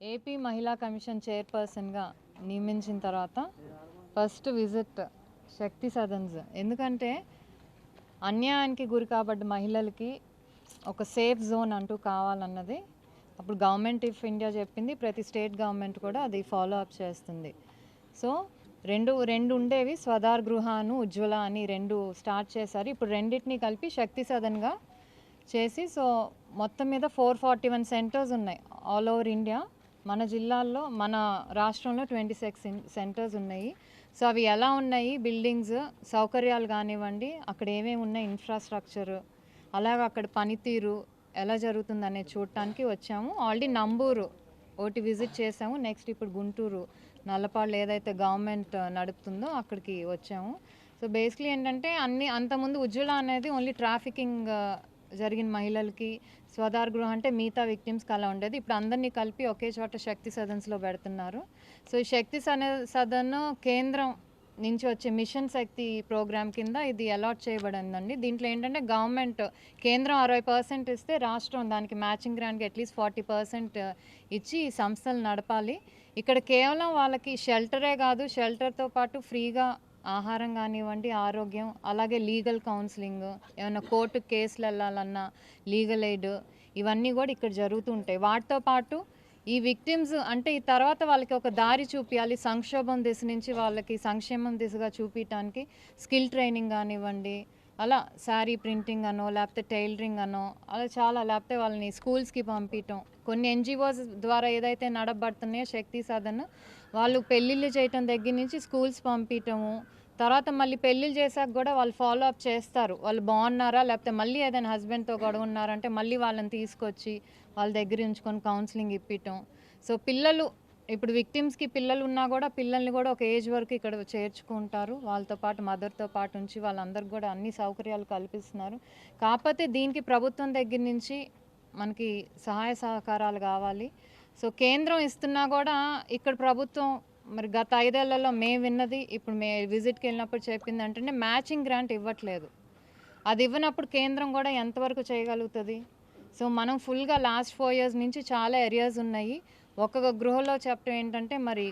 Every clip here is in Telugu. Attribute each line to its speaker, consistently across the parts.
Speaker 1: ఏపీ మహిళా కమిషన్ చైర్పర్సన్గా నియమించిన తర్వాత ఫస్ట్ విజిట్ శక్తి సదన్స్. ఎందుకంటే అన్యాయానికి గురి కాబడ్డ మహిళలకి ఒక సేఫ్ జోన్ అంటూ కావాలన్నది అప్పుడు గవర్నమెంట్ ఆఫ్ ఇండియా చెప్పింది ప్రతి స్టేట్ గవర్నమెంట్ కూడా అది ఫాలో అప్ చేస్తుంది. సో రెండు రెండు ఉండేవి స్వదార్ గృహాను ఉజ్వల అని రెండు స్టార్ట్ చేశారు. ఇప్పుడు రెండింటిని కలిపి శక్తి సదన్గా చేసి సో మొత్తం మీద ఫోర్ ఫార్టీ వన్ సెంటర్స్ ఉన్నాయి ఆల్ ఓవర్ ఇండియా. మన జిల్లాల్లో మన రాష్ట్రంలో ట్వంటీ సిక్స్ సెంటర్స్ ఉన్నాయి. సో అవి ఎలా ఉన్నాయి? బిల్డింగ్స్ సౌకర్యాలు కానివ్వండి అక్కడ ఏమేమి ఉన్నాయి ఇన్ఫ్రాస్ట్రక్చర్ అలాగే అక్కడ పనితీరు ఎలా జరుగుతుంది అనేది చూడటానికి వచ్చాము. ఆల్రెడీ నంబూరు ఒకటి విజిట్ చేసాము. నెక్స్ట్ ఇప్పుడు గుంటూరు నల్లపాళ్ళు ఏదైతే గవర్నమెంట్ నడుపుతుందో అక్కడికి వచ్చాము. సో బేసిక్లీ ఏంటంటే అన్ని అంతకుముందు ఉజ్వల అనేది ఓన్లీ ట్రాఫికింగ్ జరిగిన మహిళలకి స్వదార్ గృహం అంటే మిగతా విక్టిమ్స్కి అలా ఉండేది. ఇప్పుడు అందరినీ కలిపి ఒకే చోట శక్తి సదన్స్లో పెడుతున్నారు. సో ఈ శక్తి సదన్ కేంద్రం నుంచి వచ్చే మిషన్ శక్తి ప్రోగ్రామ్ కింద ఇది అలాట్ చేయబడిందండి. దీంట్లో ఏంటంటే గవర్నమెంట్ కేంద్రం అరవై పర్సెంట్ ఇస్తే రాష్ట్రం దానికి మ్యాచింగ్ గ్రాంట్కి అట్లీస్ట్ ఫార్టీ పర్సెంట్ ఇచ్చి ఈ సంస్థలు నడపాలి. ఇక్కడ కేవలం వాళ్ళకి షెల్టరే కాదు షెల్టర్తో పాటు ఫ్రీగా ఆహారం కానివ్వండి ఆరోగ్యం అలాగే లీగల్ కౌన్సిలింగ్ ఏమైనా కోర్టు కేసులు వెళ్ళాలన్నా లీగల్ ఎయిడ్ ఇవన్నీ కూడా ఇక్కడ జరుగుతుంటాయి వాటితో పాటు ఈ విక్టిమ్స్ అంటే ఈ తర్వాత వాళ్ళకి ఒక దారి చూపించాలి సంక్షోభం దిశ నుంచి వాళ్ళకి సంక్షేమం దిశగా చూపించడానికి స్కిల్ ట్రైనింగ్ కానివ్వండి అలా శారీ ప్రింటింగ్ అనో లేకపోతే టైలరింగ్ అనో అలా చాలా లేకపోతే వాళ్ళని స్కూల్స్కి పంపించటం కొన్ని ఎన్జిఓస్ ద్వారా ఏదైతే నడబడుతున్నాయో శక్తి సాధన వాళ్ళు పెళ్ళిళ్ళు చేయటం దగ్గర నుంచి స్కూల్స్ పంపించటము తర్వాత మళ్ళీ పెళ్ళిళ్ళు చేశాక కూడా వాళ్ళు ఫాలో అప్ చేస్తారు. వాళ్ళు బాగున్నారా? లేకపోతే మళ్ళీ ఏదైనా హస్బెండ్తో గొడవ ఉన్నారంటే మళ్ళీ వాళ్ళని తీసుకొచ్చి వాళ్ళ దగ్గర ఉంచుకొని కౌన్సిలింగ్ ఇప్పించటం సో పిల్లలు ఇప్పుడు విక్టిమ్స్కి పిల్లలు ఉన్నా కూడా పిల్లల్ని కూడా ఒక ఏజ్ వరకు ఇక్కడ చేర్చుకుంటారు. వాళ్ళతో పాటు మదర్తో పాటు ఉంచి వాళ్ళందరికీ కూడా అన్ని సౌకర్యాలు కల్పిస్తున్నారు. కాకపోతే దీనికి ప్రభుత్వం దగ్గర నుంచి మనకి సహాయ సహకారాలు కావాలి. సో కేంద్రం ఇస్తున్నా కూడా ఇక్కడ ప్రభుత్వం మరి గత ఐదేళ్ళలో మేము విన్నది ఇప్పుడు మే విజిట్కి వెళ్ళినప్పుడు చెప్పింది అంటే మ్యాచింగ్ గ్రాంట్ ఇవ్వట్లేదు. అది ఇవ్వనప్పుడు కేంద్రం కూడా ఎంతవరకు చేయగలుగుతుంది? సో మనం ఫుల్గా లాస్ట్ ఫోర్ ఇయర్స్ నుంచి చాలా ఏరియాస్ ఉన్నాయి. ఒక్కొక్క గృహలో చెప్పడం ఏంటంటే మరి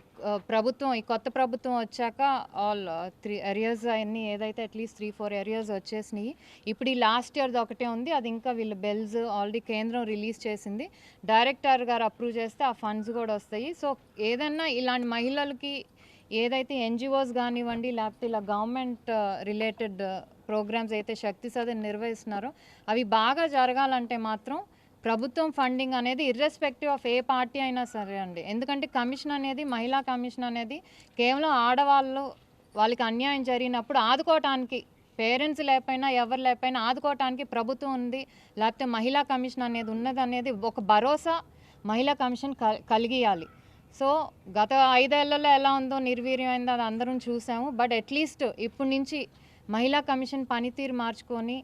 Speaker 1: ప్రభుత్వం ఈ కొత్త ప్రభుత్వం వచ్చాక ఆల్ త్రీ ఏరియాస్ అన్నీ ఏదైతే అట్లీస్ట్ త్రీ ఫోర్ ఏరియాస్ వచ్చేసినాయి. ఇప్పుడు ఈ లాస్ట్ ఇయర్ది ఒకటే ఉంది. అది ఇంకా వీళ్ళు బెల్స్ ఆల్రెడీ కేంద్రం రిలీజ్ చేసింది. డైరెక్టర్ గారు అప్రూవ్ చేస్తే ఆ ఫండ్స్ కూడా వస్తాయి. సో ఏదన్నా ఇలాంటి మహిళలకి ఏదైతే ఎన్జిఓస్ కానివ్వండి లేకపోతే ఇలా గవర్నమెంట్ రిలేటెడ్ ప్రోగ్రామ్స్ అయితే శక్తి సదన్ నిర్వహిస్తున్నారో అవి బాగా జరగాలంటే మాత్రం ప్రభుత్వం ఫండింగ్ అనేది ఇర్రెస్పెక్టివ్ ఆఫ్ ఏ పార్టీ అయినా సరే అండి. ఎందుకంటే కమిషన్ అనేది మహిళా కమిషన్ అనేది కేవలం ఆడవాళ్ళు వాళ్ళకి అన్యాయం జరిగినప్పుడు ఆదుకోవటానికి పేరెంట్స్ లేకపోయినా ఎవరు లేకపోయినా ఆదుకోవటానికి ప్రభుత్వం ఉంది. లేకపోతే మహిళా కమిషన్ అనేది ఉన్నది అనేది ఒక భరోసా మహిళా కమిషన్ కలిగియాలి. సో గత ఐదేళ్ళలో ఎలా ఉందో నిర్వీర్యమైందో అది అందరం చూసాము. బట్ అట్లీస్ట్ ఇప్పటి నుంచి మహిళా కమిషన్ పనితీరు మార్చుకొని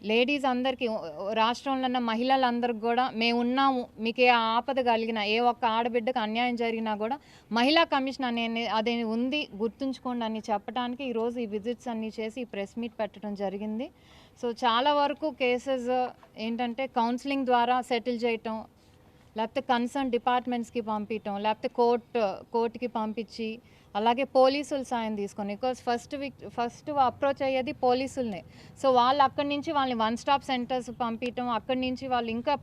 Speaker 1: లేడీస్ అందరికీ రాష్ట్రంలో ఉన్న మహిళలందరికి కూడా మేము ఉన్నాము మీకు ఏ ఆపద కలిగినా ఏ ఒక్క ఆడబిడ్డకు అన్యాయం జరిగినా కూడా మహిళా కమిషన్ అనే అదే ఉంది గుర్తుంచుకోండి అని చెప్పడానికి ఈరోజు ఈ విజిట్స్ అన్నీ చేసి ఈ ప్రెస్ మీట్ పెట్టడం జరిగింది. సో చాలా వరకు కేసెస్ ఏంటంటే కౌన్సిలింగ్ ద్వారా సెటిల్ చేయటం లేకపోతే కన్సర్న్ డిపార్ట్మెంట్స్కి పంపించటం లేకపోతే కోర్ట్ కోర్టుకి పంపించి అలాగే పోలీసుల సాయం తీసుకొని బికాస్ ఫస్ట్ విక్ ఫస్ట్ అప్రోచ్ అయ్యేది పోలీసులనే. సో వాళ్ళు అక్కడి నుంచి వాళ్ళని వన్ స్టాప్ సెంటర్స్ పంపించటం అక్కడి నుంచి వాళ్ళు ఇంకా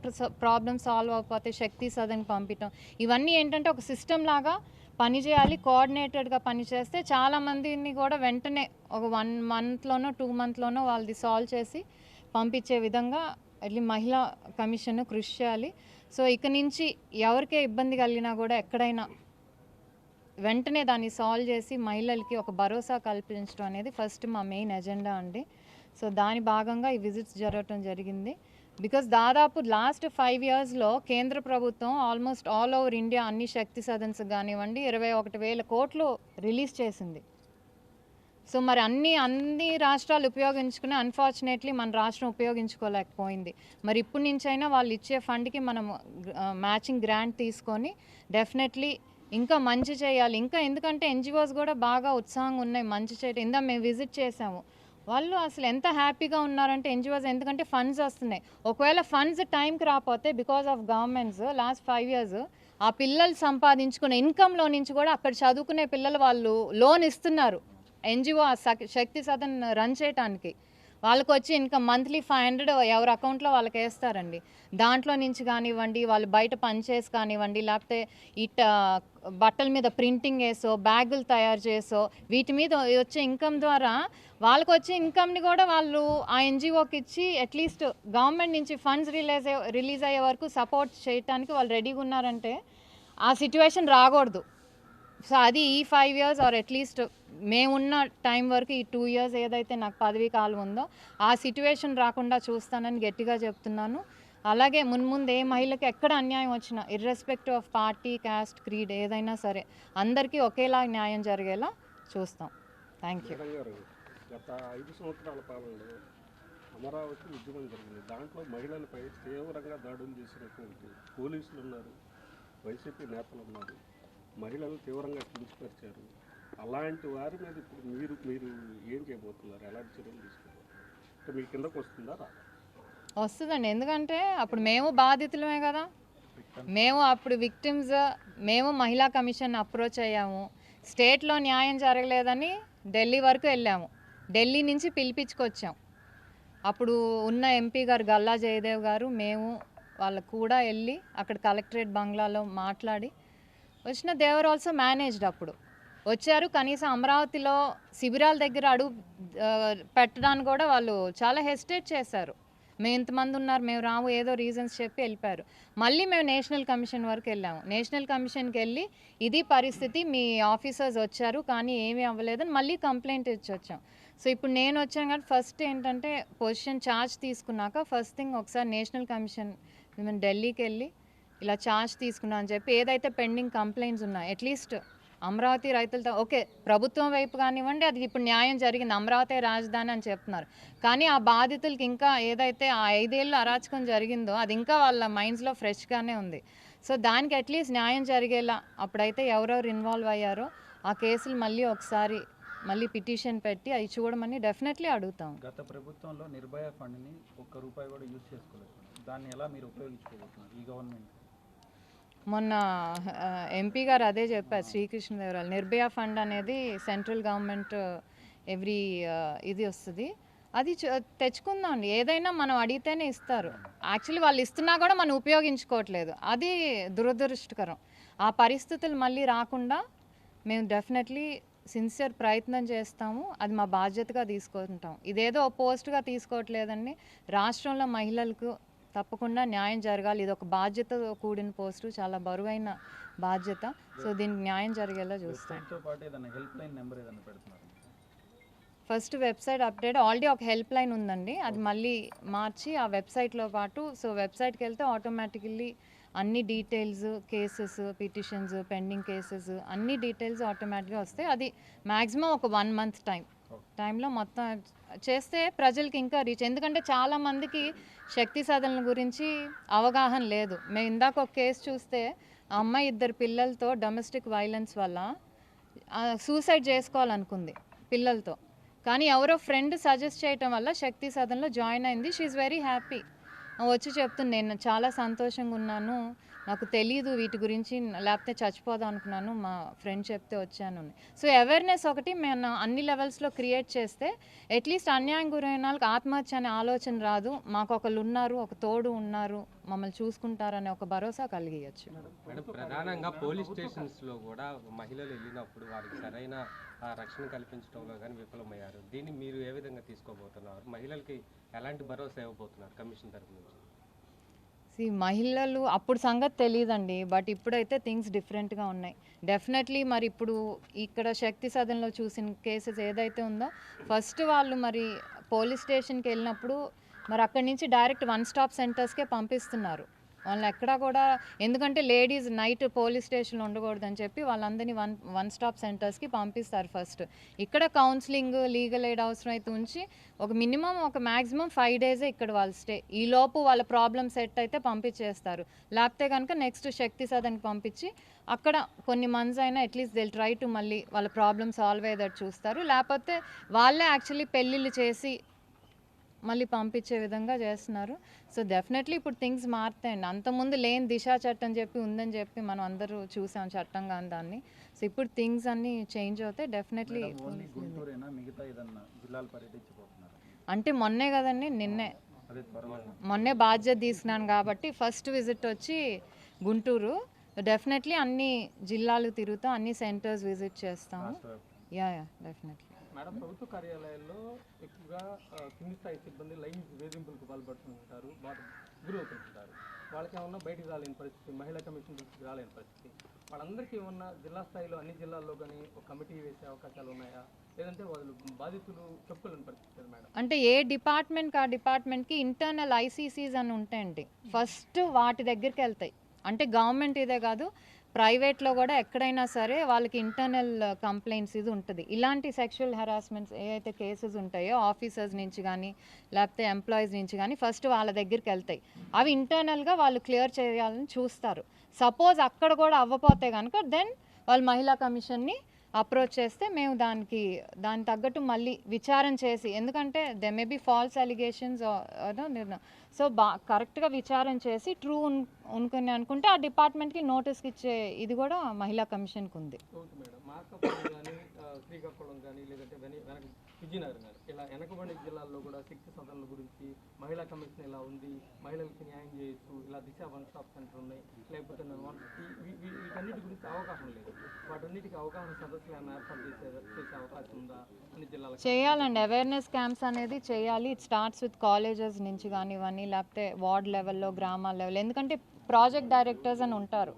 Speaker 1: ప్రాబ్లమ్ సాల్వ్ అవ్వకపోతే శక్తి సదన్కి పంపించటం ఇవన్నీ ఏంటంటే ఒక సిస్టమ్ లాగా పనిచేయాలి కోఆర్డినేటెడ్గా పనిచేస్తే చాలామందిని కూడా వెంటనే ఒక వన్ మంత్లోనో టూ మంత్లోనో వాళ్ళది సాల్వ్ చేసి పంపించే విధంగా అట్లీ మహిళా కమిషన్ కృషి చేయాలి. సో ఇక నుంచి ఎవరికే ఇబ్బంది కలిగినా కూడా ఎక్కడైనా వెంటనే దాన్ని సాల్వ్ చేసి మహిళలకి ఒక భరోసా కల్పించడం అనేది ఫస్ట్ మా మెయిన్ ఎజెండా అండి. సో దాని భాగంగా ఈ విజిట్స్ జరగటం జరిగింది. బికాస్ దాదాపు లాస్ట్ ఫైవ్ ఇయర్స్లో కేంద్ర ప్రభుత్వం ఆల్మోస్ట్ ఆల్ ఓవర్ ఇండియా అన్ని శక్తి సదన్స్ కానివ్వండి ఇరవై ఒకటి వేల కోట్లు రిలీజ్ చేసింది. సో మరి అన్ని అన్ని రాష్ట్రాలు ఉపయోగించుకుని అన్ఫార్చునేట్లీ మన రాష్ట్రం ఉపయోగించుకోలేకపోయింది. మరి ఇప్పటి నుంచైనా వాళ్ళు ఇచ్చే ఫండ్కి మనం మ్యాచింగ్ గ్రాంట్ తీసుకొని డెఫినెట్లీ ఇంకా మంచి చేయాలి. ఇంకా ఎందుకంటే ఎన్జిఓస్ కూడా బాగా ఉత్సాహంగా ఉన్నాయి మంచి చేయడం ఇందా మేము విజిట్ చేసాము వాళ్ళు అసలు ఎంత హ్యాపీగా ఉన్నారంటే ఎన్జిఓస్ ఎందుకంటే ఫండ్స్ వస్తున్నాయి. ఒకవేళ ఫండ్స్ టైంకి రాకపోతే because of governments last five years ఆ పిల్లలు సంపాదించుకున్న ఇన్కంలో నుంచి కూడా అక్కడ చదువుకునే పిల్లలు వాళ్ళు లోన్ ఇస్తున్నారు. ఎన్జిఓ ఆ శక్తి సదన్ రన్ చేయటానికి. వాళ్ళకి వచ్చి ఇంకా మంత్లీ ఫైవ్ హండ్రెడ్ ఎవరి అకౌంట్లో వాళ్ళకి వేస్తారండి దాంట్లో నుంచి కానివ్వండి వాళ్ళు బయట పనిచేసి కానివ్వండి లేకపోతే ఇట బట్టల మీద ప్రింటింగ్ వేసో బ్యాగులు తయారు చేసో వీటి మీద వచ్చే ఇన్కమ్ ద్వారా వాళ్ళకి వచ్చే ఇన్కమ్ని కూడా వాళ్ళు ఆ ఎన్జిఓకి ఇచ్చి అట్లీస్ట్ గవర్నమెంట్ నుంచి ఫండ్స్ రిలీజ్ రిలీజ్ అయ్యే వరకు సపోర్ట్ చేయడానికి వాళ్ళు రెడీగా ఉన్నారంటే ఆ సిచ్యువేషన్ రాకూడదు. సో అది ఈ five years or at least మేమున్న టైం వరకు ఈ టూ ఇయర్స్ ఏదైతే నాకు పదవీ కాలం ఉందో ఆ సిట్యువేషన్ రాకుండా చూస్తానని గట్టిగా చెప్తున్నాను. అలాగే మున్ముందు ఏ మహిళకి ఎక్కడ అన్యాయం వచ్చినా irrespective of party caste creed ఏదైనా సరే అందరికీ ఒకేలా న్యాయం జరిగేలా చూస్తాం. థ్యాంక్ యూ
Speaker 2: గత ఐదు సంవత్సరాల పాలనలో అమరావతి ఉద్యమం జరిగింది. దాంట్లో మహిళలపై తీవ్రంగా దాడులు చేసినటువంటి పోలీసులు ఉన్నారు వైసీపీ నేతలు ఉన్నారు. మహిళలు తీవ్రంగా కించపరిచారు. అలాంటి వారి మీద ఇప్పుడు మీరు మీరు ఏం చేయబోతున్నారు? ఎలాంటి చర్యలు తీసుకోబోతున్నారు? మీ కిందకు వస్తుందా రాదా?
Speaker 1: వస్తుందండి. ఎందుకంటే అప్పుడు మేము బాధితులమే కదా. మేము అప్పుడు విక్టిమ్స్ మేము మహిళా కమిషన్ అప్రోచ్ అయ్యాము. స్టేట్లో న్యాయం జరగలేదని ఢిల్లీ వరకు వెళ్ళాము. ఢిల్లీ నుంచి పిలిపించుకొచ్చాం. అప్పుడు ఉన్న ఎంపీ గారు గల్లా జయదేవ్ గారు మేము వాళ్ళకు కూడా వెళ్ళి అక్కడ కలెక్టరేట్ బంగ్లాలో మాట్లాడి వచ్చిన దేవర్ ఆల్సో మేనేజ్డ్ అప్పుడు. వచ్చారు కనీసం అమరావతిలో శిబిరాల దగ్గర అడుగు పెట్టడానికి కూడా వాళ్ళు చాలా హెసిటేట్ చేశారు. మేము ఇంతమంది ఉన్నారు మేము రాము ఏదో రీజన్స్ చెప్పి వెళ్ళిపోయారు. మళ్ళీ మేము నేషనల్ కమిషన్ వరకు వెళ్ళాము. నేషనల్ కమిషన్కి వెళ్ళి ఇది పరిస్థితి మీ ఆఫీసర్స్ వచ్చారు కానీ ఏమీ అవ్వలేదని మళ్ళీ కంప్లైంట్ ఇచ్చి వచ్చాం. సో ఇప్పుడు నేను వచ్చాను కానీ ఫస్ట్ ఏంటంటే పొజిషన్ ఛార్జ్ తీసుకున్నాక ఫస్ట్ థింగ్ ఒకసారి నేషనల్ కమిషన్ మేము ఢిల్లీకి వెళ్ళి ఇలా ఛార్జ్ తీసుకున్నా అని చెప్పి ఏదైతే పెండింగ్ కంప్లైంట్స్ ఉన్నాయో అట్లీస్ట్ అమరావతి రైతులతో ఓకే ప్రభుత్వం వైపు కానివ్వండి అది ఇప్పుడు న్యాయం జరిగింది అమరావతి రాజధాని అని చెప్తున్నారు. కానీ ఆ బాధితులకి ఇంకా ఏదైతే ఆ ఐదేళ్ళు అరాచకం జరిగిందో అది ఇంకా వాళ్ళ మైండ్స్లో ఫ్రెష్గానే ఉంది. సో దానికి అట్లీస్ట్ న్యాయం జరిగేలా అప్పుడైతే ఎవరెవరు ఇన్వాల్వ్ అయ్యారో ఆ కేసులు మళ్ళీ ఒకసారి మళ్ళీ పిటిషన్ పెట్టి అవి చూడమని డెఫినెట్లీ అడుగుతాం.
Speaker 3: గత ప్రభుత్వంలో నిర్భయ ఫండ్ని ఒక్క రూపాయి కూడా యూజ్ చేసుకోలేదు. దాన్ని ఎలా మీరు ఉపయోగించుకోబోతున్నారు ఈ గవర్నమెంట్
Speaker 1: మొన్న ఎంపీ గారు అదే చెప్పారు శ్రీకృష్ణదేవరాయలు. నిర్భయ ఫండ్ అనేది సెంట్రల్ గవర్నమెంట్ ఎవ్రీ ఇది వస్తుంది. అది తెచ్చుకుందామండి తెచ్చుకుందాం అండి. ఏదైనా మనం అడిగితేనే ఇస్తారు. యాక్చువల్లీ వాళ్ళు ఇస్తున్నా కూడా మనం ఉపయోగించుకోవట్లేదు. అది దురదృష్టకరం. ఆ పరిస్థితులు మళ్ళీ రాకుండా మేము డెఫినెట్లీ సిన్సియర్ ప్రయత్నం చేస్తాము. అది మా బాధ్యతగా తీసుకుంటాం. ఇదేదో పోస్ట్గా తీసుకోవట్లేదండి. రాష్ట్రంలో మహిళలకు తప్పకుండా న్యాయం జరగాలి. ఇది ఒక బాధ్యతతో కూడిన పోస్టు చాలా బరువైన బాధ్యత. సో దీనికి న్యాయం జరిగేలా చూస్తాం. ఫస్ట్ వెబ్సైట్ అప్డేట్ ఆల్రెడీ ఒక హెల్ప్ లైన్ ఉందండి. అది మళ్ళీ మార్చి ఆ వెబ్సైట్లో పాటు సో వెబ్సైట్కి వెళ్తే ఆటోమేటికల్లీ అన్ని details cases petitions pending cases అన్ని డీటెయిల్స్ ఆటోమేటిక్గా వస్తాయి. అది మ్యాక్సిమం ఒక వన్ మంత్ టైం. టైంలో మొత్తం చేస్తే ప్రజలకి ఇంకా రీచ్ ఎందుకంటే చాలా మందికి శక్తి సాధనల గురించి అవగాహన లేదు. మేము ఇందాక ఒక కేసు చూస్తే ఆ అమ్మాయి ఇద్దరు పిల్లలతో డొమెస్టిక్ వైలెన్స్ వల్ల సూసైడ్ చేసుకోవాలనుకుంది పిల్లలతో. కానీ ఎవరో ఫ్రెండ్ సజెస్ట్ చేయటం వల్ల శక్తి సాధనలో జాయిన్ అయింది. షీఈ్ వెరీ హ్యాపీ వచ్చి చెప్తుంది నేను చాలా సంతోషంగా ఉన్నాను. నాకు తెలియదు వీటి గురించి లేకపోతే చచ్చిపోదాం అనుకున్నాను. మా ఫ్రెండ్ చెప్తే వచ్చాను. సో అవేర్నెస్ ఒకటి మేము అన్ని లెవెల్స్లో క్రియేట్ చేస్తే అట్లీస్ట్ అన్యాయం గురైన వాళ్ళకి ఆత్మహత్య అనే ఆలోచన రాదు. మాకు ఒకళ్ళు ఉన్నారు ఒక తోడు ఉన్నారు. మమ్మల్ని చూసుకుంటారనే ఒక భరోసా కలిగియచ్చు.
Speaker 4: మేడం ప్రధానంగా పోలీస్ స్టేషన్స్లో కూడా మహిళలు వెళ్ళినప్పుడు వారికి సరైన రక్షణ కల్పించడంలో కానీ విఫలమయ్యారు. దీన్ని మీరు ఏ విధంగా తీసుకోబోతున్నారు? మహిళలకి ఎలాంటి భరోసా ఇవ్వబోతున్నారు కమిషన్ తరఫు నుంచి?
Speaker 1: మహిళలు అప్పుడు సంగతి తెలియదండి బట్ ఇప్పుడైతే థింగ్స్ డిఫరెంట్గా ఉన్నాయి. డెఫినెట్లీ మరి ఇప్పుడు ఇక్కడ శక్తి సదన్లో చూసిన కేసెస్ ఏదైతే ఉందో ఫస్ట్ వాళ్ళు మరి పోలీస్ స్టేషన్కి వెళ్ళినప్పుడు మరి అక్కడి నుంచి డైరెక్ట్ వన్ స్టాప్ సెంటర్స్కే పంపిస్తున్నారు. వాళ్ళు ఎక్కడా కూడా ఎందుకంటే లేడీస్ నైట్ పోలీస్ స్టేషన్లో ఉండకూడదని చెప్పి వాళ్ళందరినీ వన్ వన్ స్టాప్ సెంటర్స్కి పంపిస్తారు ఫస్ట్. ఇక్కడ కౌన్సిలింగ్ లీగల్ ఎయిడ్ అవసరం అయితే ఉంచి ఒక మినిమం ఒక మ్యాక్సిమం ఫైవ్ డేసే ఇక్కడ వాళ్ళు స్టే ఈ లోపు వాళ్ళ ప్రాబ్లమ్ సెట్ అయితే పంపించేస్తారు. లేకపోతే కనుక నెక్స్ట్ శక్తి సదన్కి పంపించి అక్కడ కొన్ని మంత్స్ అయినా అట్లీస్ట్ దిల్ ట్రై టు మళ్ళీ వాళ్ళ ప్రాబ్లమ్ సాల్వ్ అయ్యేటట్టు చూస్తారు. లేకపోతే వాళ్ళే యాక్చువల్లీ పెళ్ళిళ్ళు చేసి మళ్ళీ పంపించే విధంగా చేస్తున్నారు. సో డెఫినెట్లీ ఇప్పుడు థింగ్స్ మారుతాయండి. అంతకుముందు లేని దిశా చట్టం చెప్పి ఉందని చెప్పి మనం అందరూ చూసాం చట్టం కానీ దాన్ని. సో ఇప్పుడు థింగ్స్ అన్నీ చేంజ్ అవుతాయి. డెఫినెట్లీ అంటే మొన్నే కదండి నిన్నే. మొన్నే బాధ్యత తీసుకున్నాను కాబట్టి ఫస్ట్ విజిట్ వచ్చి గుంటూరు. డెఫినెట్లీ అన్ని జిల్లాలు తిరుగుతాం అన్ని సెంటర్స్ విజిట్ చేస్తాము. యా యా డెఫినెట్లీ
Speaker 5: మేడం ప్రభుత్వ కార్యాలయాల్లో ఎక్కువగా కింది స్థాయి సిబ్బంది లైంగిక వేధింపులకు పాల్పడుతుంటారు వాటి గురవుతుంటారు. వాళ్ళకి ఏమన్నా బయటికి రాలేని పరిస్థితి మహిళా కమిషన్ దృష్టికి రాలేని పరిస్థితి. వాళ్ళందరికీ ఏమన్నా జిల్లా స్థాయిలో అన్ని జిల్లాల్లో కానీ ఒక కమిటీ వేసే అవకాశాలు ఉన్నాయా? లేదంటే వాళ్ళు బాధితులు చెప్పుకోలేని పరిస్థితి మేడం?
Speaker 1: అంటే ఏ డిపార్ట్మెంట్కి ఆ డిపార్ట్మెంట్కి ఇంటర్నల్ ఐసీసీస్ అని ఉంటాయండి. ఫస్ట్ వాటి దగ్గరికి వెళ్తాయి. అంటే గవర్నమెంట్ ఇదే కాదు ప్రైవేట్లో కూడా ఎక్కడైనా సరే వాళ్ళకి ఇంటర్నల్ కంప్లైంట్స్ ఇది ఉంటుంది. ఇలాంటి సెక్షువల్ హెరాస్మెంట్స్ ఏవైతే కేసెస్ ఉంటాయో ఆఫీసర్స్ నుంచి కానీ లేకపోతే ఎంప్లాయీస్ నుంచి కానీ ఫస్ట్ వాళ్ళ దగ్గరికి వెళ్తాయి. అవి ఇంటర్నల్గా వాళ్ళు క్లియర్ చేయాలని చూస్తారు. సపోజ్ అక్కడ కూడా అవ్వపోతే కనుక దెన్ వాళ్ళు మహిళా కమిషన్ని అప్రోచ్ చేస్తే మేము దానికి దాని తగ్గట్టు మళ్ళీ విచారం చేసి ఎందుకంటే they may be false allegations so బా కరెక్ట్గా విచారం చేసి ట్రూ ఉనుకుని అనుకుంటే ఆ డిపార్ట్మెంట్కి నోటీస్కి ఇచ్చే ఇది కూడా మహిళా కమిషన్కి ఉంది
Speaker 5: ఇలా వెనకబడి జిల్లాల్లో కూడా శక్తి సదనల గురించి మహిళా కమిషన్ ఇలా ఉంది మహిళలకి న్యాయం చేయొచ్చు ఇలా దిశ వన్ స్టాప్ సెంటర్ ఉన్నాయి. లేకపోతే వీటన్నిటి గురించి అవగాహన లేదు. వాటన్నిటికీ అవగాహన సదస్సులు ఏమైనా ఏర్పాటు చేసే చేసే అవకాశం ఉందా అన్ని జిల్లాలకు?
Speaker 1: చేయాలండి. అవేర్నెస్ క్యాంప్స్ అనేది చేయాలి. ఇట్ స్టార్ట్స్ విత్ కాలేజెస్ నుంచి కానివ్వండి లేకపోతే వార్డ్ లెవెల్లో గ్రామాల లెవెల్ ఎందుకంటే ప్రాజెక్ట్ డైరెక్టర్స్ అని ఉంటారు.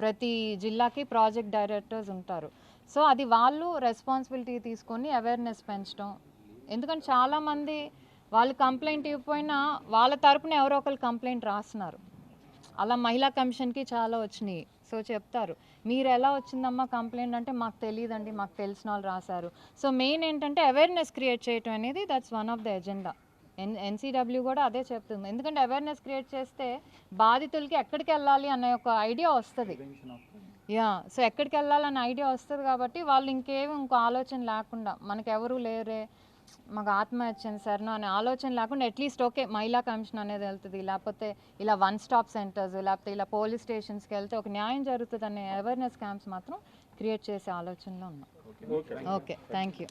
Speaker 1: ప్రతి జిల్లాకి ప్రాజెక్ట్ డైరెక్టర్స్ ఉంటారు. సో అది వాళ్ళు రెస్పాన్సిబిలిటీ తీసుకొని అవేర్నెస్ పెంచడం ఎందుకంటే చాలామంది వాళ్ళు కంప్లైంట్ ఇవ్వకపోయినా వాళ్ళ తరపున ఎవరో ఒకరు కంప్లైంట్ రాస్తున్నారు. అలా మహిళా కమిషన్కి చాలా వచ్చినాయి. సో చెప్తారు మీరు ఎలా వచ్చిందమ్మా కంప్లైంట్? అంటే మాకు తెలియదండి మాకు తెలిసిన వాళ్ళు రాశారు. సో మెయిన్ ఏంటంటే అవేర్నెస్ క్రియేట్ చేయటం అనేది that's one of the agenda N NCW కూడా అదే చెప్తుంది. ఎందుకంటే అవేర్నెస్ క్రియేట్ చేస్తే బాధితులకి ఎక్కడికి వెళ్ళాలి అనే ఒక ఐడియా వస్తుంది. యా సో ఎక్కడికి వెళ్ళాలనే ఐడియా వస్తుంది కాబట్టి వాళ్ళు ఇంకేమి ఇంకో ఆలోచన లేకుండా మనకెవరూ లేరే మాకు ఆత్మహత్య సరేనో అనే ఆలోచన లేకుండా అట్లీస్ట్ ఓకే మహిళా కమిషన్ అనేది వెళ్తుంది. లేకపోతే ఇలా వన్ స్టాప్ సెంటర్స్ లేకపోతే ఇలా పోలీస్ స్టేషన్స్కి వెళ్తే ఒక న్యాయం జరుగుతుంది అనే అవేర్నెస్ క్యాంప్స్ మాత్రం క్రియేట్ చేసే ఆలోచనలో ఉన్నాం.
Speaker 2: Okay
Speaker 1: okay thank you